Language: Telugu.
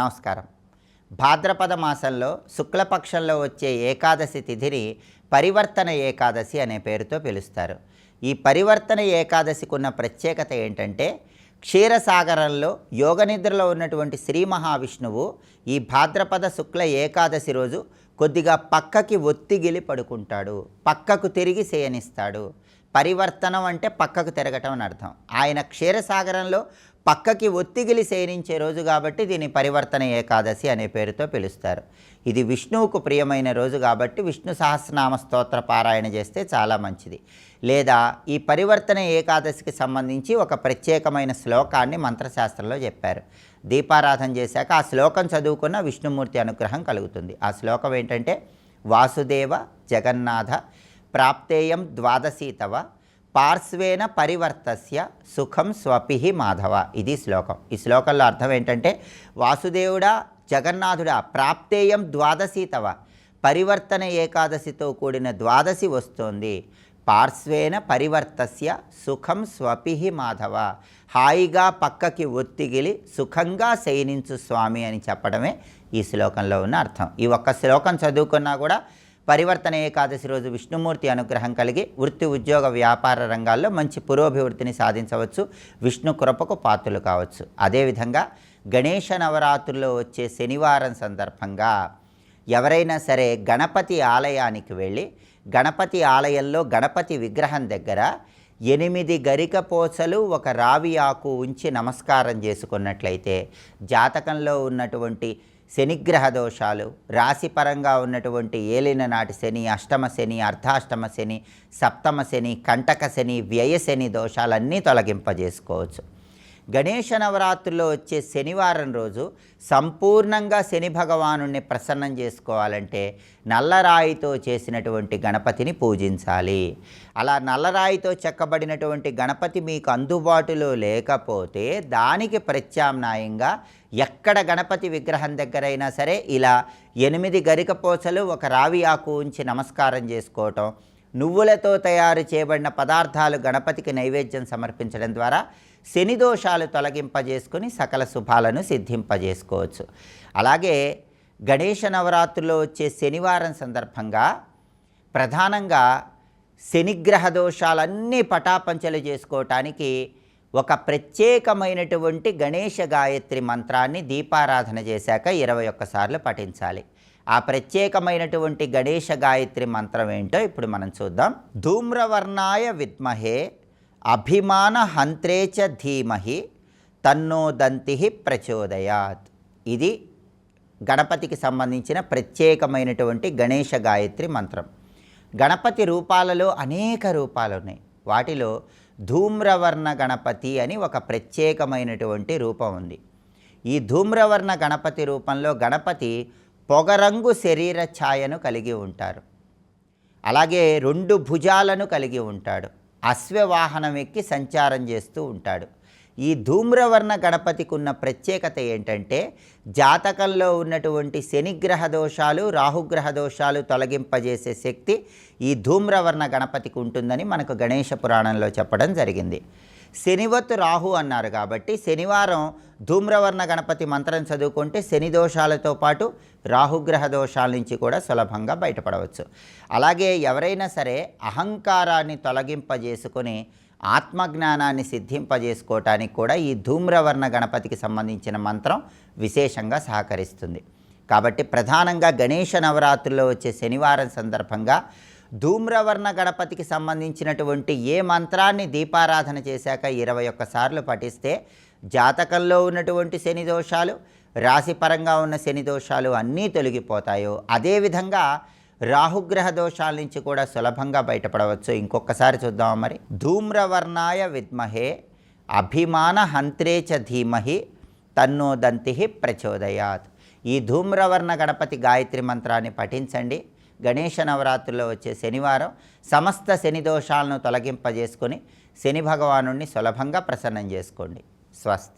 నమస్కారం. భాద్రపద మాసంలో శుక్లపక్షంలో వచ్చే ఏకాదశి తిథిని పరివర్తన ఏకాదశి అనే పేరుతో పిలుస్తారు. ఈ పరివర్తన ఏకాదశికి ఉన్న ప్రత్యేకత ఏంటంటే క్షీరసాగరంలో యోగనిద్రలో ఉన్నటువంటి శ్రీ మహావిష్ణువు ఈ భాద్రపద శుక్ల ఏకాదశి రోజు కొద్దిగా పక్కకి ఒత్తిగిలి పడుకుంటాడు. పక్కకు తిరిగి శయనిస్తాడు. పరివర్తనం అంటే పక్కకు తిరగటం అని అర్థం. ఆయన క్షీరసాగరంలో పక్కకి ఒత్తిగిలి శయనించే రోజు కాబట్టి దీని పరివర్తన ఏకాదశి అనే పేరుతో పిలుస్తారు. ఇది విష్ణువుకు ప్రియమైన రోజు కాబట్టి విష్ణు సహస్రనామ స్తోత్ర పారాయణ చేస్తే చాలా మంచిది. లేదా ఈ పరివర్తన ఏకాదశికి సంబంధించి ఒక ప్రత్యేకమైన శ్లోకాన్ని మంత్రశాస్త్రంలో చెప్పారు. దీపారాధన చేశాక ఆ శ్లోకం చదువుకున్న విష్ణుమూర్తి అనుగ్రహం కలుగుతుంది. ఆ శ్లోకం ఏంటంటే వాసుదేవ జగన్నాథ ప్రాప్తేయం ద్వాదశీతవ పార్శ్వేన పరివర్తస్య సుఖం స్వపిహి మాధవ. ఇది శ్లోకం. ఈ శ్లోకంలో అర్థం ఏంటంటే వాసుదేవుడా జగన్నాథుడా ప్రాప్తేయం ద్వాదశి తవ. పరివర్తన ఏకాదశితో కూడిన ద్వాదశి వస్తోంది. పార్శ్వేన పరివర్తస్య సుఖం స్వపిహి మాధవ. హాయిగా పక్కకి ఒత్తిగిలి సుఖంగా శయనించు స్వామి అని చెప్పడమే ఈ శ్లోకంలో ఉన్న అర్థం. ఈ ఒక్క శ్లోకం చదువుకున్నా కూడా పరివర్తన ఏకాదశి రోజు విష్ణుమూర్తి అనుగ్రహం కలిగి వృత్తి ఉద్యోగ వ్యాపార రంగాల్లో మంచి పురోభివృద్ధిని సాధించవచ్చు విష్ణు కృపకు పాత్రలు కావచ్చు. అదేవిధంగా గణేష నవరాత్రుల్లో వచ్చే శనివారం సందర్భంగా ఎవరైనా సరే గణపతి ఆలయానికి వెళ్ళి గణపతి ఆలయంలో గణపతి విగ్రహం దగ్గర ఎనిమిది గరిక పోచలు ఒక రావి ఆకు ఉంచి నమస్కారం చేసుకున్నట్లయితే జాతకంలో ఉన్నటువంటి శనిగ్రహ దోషాలు రాశిపరంగా ఉన్నటువంటి ఏలిన నాటి శని అష్టమ శని అర్ధాష్టమ శని సప్తమ శని కంటక శని వ్యయ శని దోషాలన్నీ తొలగింపజేసుకోవచ్చు. గణేష నవరాత్రుల్లో వచ్చే శనివారం రోజు సంపూర్ణంగా శని భగవాను ప్రసన్నం చేసుకోవాలంటే నల్లరాయితో చేసినటువంటి గణపతిని పూజించాలి. అలా నల్లరాయితో చెక్కబడినటువంటి గణపతి మీకు అందుబాటులో లేకపోతే దానికి ప్రత్యామ్నాయంగా ఎక్కడ గణపతి విగ్రహం దగ్గరైనా సరే ఇలా ఎనిమిది గరికపోసలు ఒక రావి ఆకు ఉంచి నమస్కారం చేసుకోవటం నువ్వులతో తయారు చేయబడిన పదార్థాలు గణపతికి నైవేద్యం సమర్పించడం ద్వారా శని దోషాలు తొలగింపజేసుకుని సకల శుభాలను సిద్ధింపజేసుకోవచ్చు. అలాగే గణేష నవరాత్రుల్లో వచ్చే శనివారం సందర్భంగా ప్రధానంగా శనిగ్రహ దోషాలన్నీ పటాపంచలు చేసుకోవటానికి ఒక ప్రత్యేకమైనటువంటి గణేష గాయత్రి మంత్రాన్ని దీపారాధన చేశాక ఇరవై ఒక్కసార్లు పఠించాలి. ఆ ప్రత్యేకమైనటువంటి గణేష గాయత్రి మంత్రం ఏంటో ఇప్పుడు మనం చూద్దాం. ధూమ్రవర్ణాయ విద్మహే అభిమాన చ ధీమహి తన్నో దంతి ప్రచోదయాత్. ఇది గణపతికి సంబంధించిన ప్రత్యేకమైనటువంటి గణేష గాయత్రి మంత్రం. గణపతి రూపాలలో అనేక రూపాలు ఉన్నాయి. వాటిలో ధూమ్రవర్ణ గణపతి అని ఒక ప్రత్యేకమైనటువంటి రూపం ఉంది. ఈ ధూమ్రవర్ణ గణపతి రూపంలో గణపతి పొగరంగు శరీర ఛాయను కలిగి ఉంటారు. అలాగే రెండు భుజాలను కలిగి ఉంటాడు. అశ్వవాహనం ఎక్కి సంచారం చేస్తూ ఉంటాడు. ఈ ధూమ్రవర్ణ గణపతికి ఉన్న ప్రత్యేకత ఏంటంటే జాతకంలో ఉన్నటువంటి శనిగ్రహ దోషాలు రాహుగ్రహ దోషాలు తొలగింపజేసే శక్తి ఈ ధూమ్రవర్ణ గణపతికి ఉంటుందని మనకు గణేష పురాణంలో చెప్పడం జరిగింది. శనివత్ రాహు అన్నారు కాబట్టి శనివారం ధూమ్రవర్ణ గణపతి మంత్రం చదువుకుంటే శని దోషాలతో పాటు రాహుగ్రహ దోషాల నుంచి కూడా సులభంగా బయటపడవచ్చు. అలాగే ఎవరైనా సరే అహంకారాన్ని తొలగింపజేసుకొని ఆత్మజ్ఞానాన్ని సిద్ధింపజేసుకోవటానికి కూడా ఈ ధూమ్రవర్ణ గణపతికి సంబంధించిన మంత్రం విశేషంగా సహకరిస్తుంది. కాబట్టి ప్రధానంగా గణేష నవరాత్రుల్లో వచ్చే శనివారం సందర్భంగా ధూమ్రవర్ణ గణపతికి సంబంధించినటువంటి ఏ మంత్రాన్ని దీపారాధన చేశాక ఇరవై ఒక్కసార్లు పఠిస్తే జాతకంలో ఉన్నటువంటి శని దోషాలు రాశిపరంగా ఉన్న శని దోషాలు అన్నీ తొలగిపోతాయో అదేవిధంగా రాహుగ్రహ దోషాల నుంచి కూడా సులభంగా బయటపడవచ్చు. ఇంకొకసారి చూద్దాం మరి. ధూమ్రవర్ణాయ విద్మహే అభిమాన హంత్రేచ ధీమహి తన్నో దంతి ప్రచోదయాత్. ఈ ధూమ్రవర్ణ గణపతి గాయత్రి మంత్రాన్ని పఠించండి. గణేష నవరాత్రుల్లో వచ్చే శనివారం సమస్త శని దోషాలను తొలగింపజేసుకొని శని భగవాను సులభంగా ప్రసన్నం చేసుకోండి. స్వస్తి.